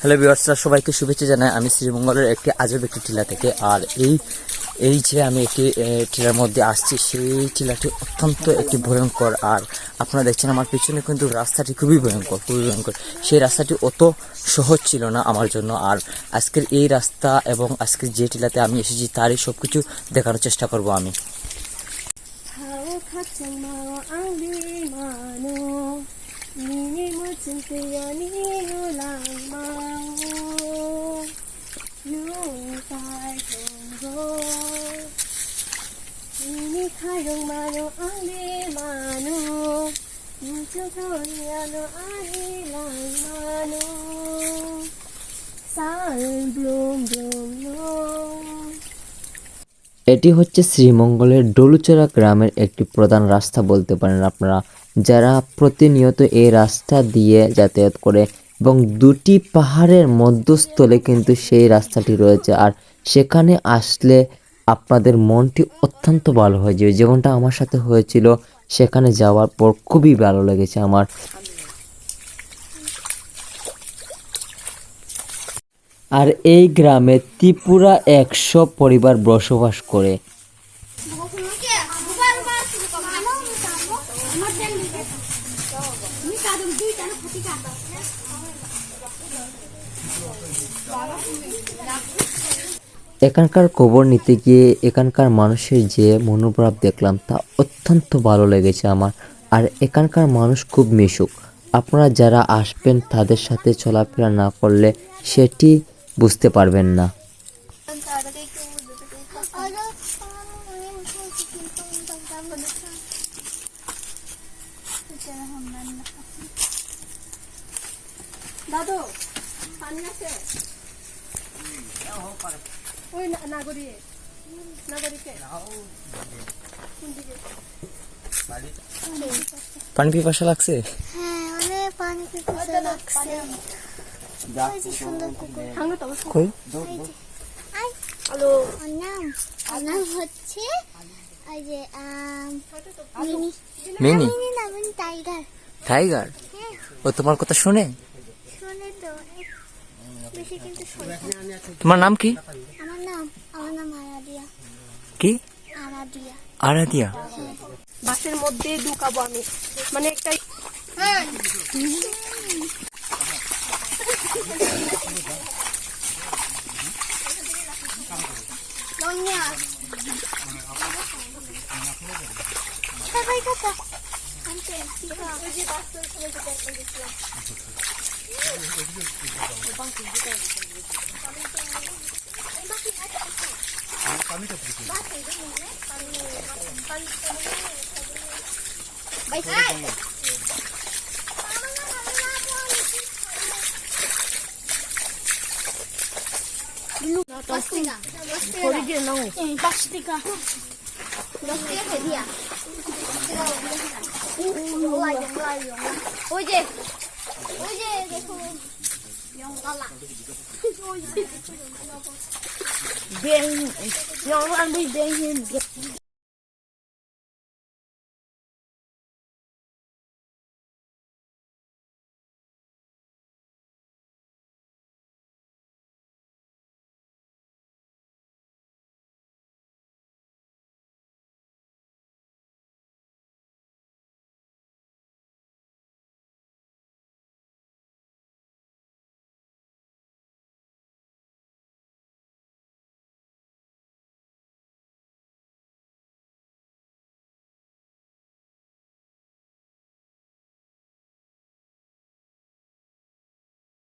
Hello বিভার্সরা সবাইকে শুভেচ্ছা জানাই। আমি শ্রীমঙ্গলের একটি আজব একটি টিলা থেকে। আর এই এই যে আমি একটি টিলার মধ্যে আসছি, সেই টিলাটি অত্যন্ত একটি ভয়ঙ্কর। আর আপনারা দেখছেন, আমার পিছনে কিন্তু রাস্তাটি খুবই ভয়ঙ্কর খুবই ভয়ঙ্কর। সেই রাস্তাটি অত সহজ ছিল না আমার জন্য। আর আজকের এই রাস্তা এবং আজকের যে টিলাতে আমি এসেছি, তারই সব কিছু দেখানোর চেষ্টা করব আমি। 你莫真是呀，你有浪漫哦，有在动作。你开动马路，阿里马路，你就走呀，路阿里浪漫哦，山 bloom bloom 路。এটি হচ্ছে শ্রীমঙ্গলের ডলুচড়া গ্রামের একটি প্রধান রাস্তা বলতে পারেন আপনারা, যারা প্রতিনিয়ত এই রাস্তা দিয়ে যাতায়াত করে এবং দুটি পাহাড়ের মধ্যস্থলে কিন্তু সেই রাস্তাটি রয়েছে। আর সেখানে আসলে আপনাদের মনটি অত্যন্ত ভালো হয়ে যাবে। যেমনটা আমার সাথে হয়েছিল, সেখানে যাওয়ার পর খুবই ভালো লেগেছে আমার। আর এই গ্রামে ত্রিপুরা একশো পরিবার বসবাস করে। এখানকার খবর নিতে গিয়ে এখানকার মানুষের যে মনোভাব দেখলাম তা অত্যন্ত ভালো লেগেছে আমার। আর এখানকার মানুষ খুব মিশুক। আপনারা যারা আসবেন তাদের সাথে চলাফেরা না করলে সেটি বুঝতে পারবেন না। পানি আছে? ওই না- নাগরী নাগরীকে পানি পিপাসা লাগছে? হ্যাঁ অনেক পানি পিপাসা লাগছে। হচ্ছে mini mini mini tiger tiger হ্যাঁ ও তোমার কথা শুনে? শোনে তো শোনে তোমার নাম কি? আমার নাম আমার নাম আরাদিয়া। কি? আরাদিয়া। বাসের মধ্যে ঢুকাবো আমি। মানে একটা Nyonya. Kata Baik. 这个，塑料的，嗯，塑料的，这个我们这个，用啦用啦用啦，回去，回去再说，用完了，回去，别用啦，别用啦，别用啦，别。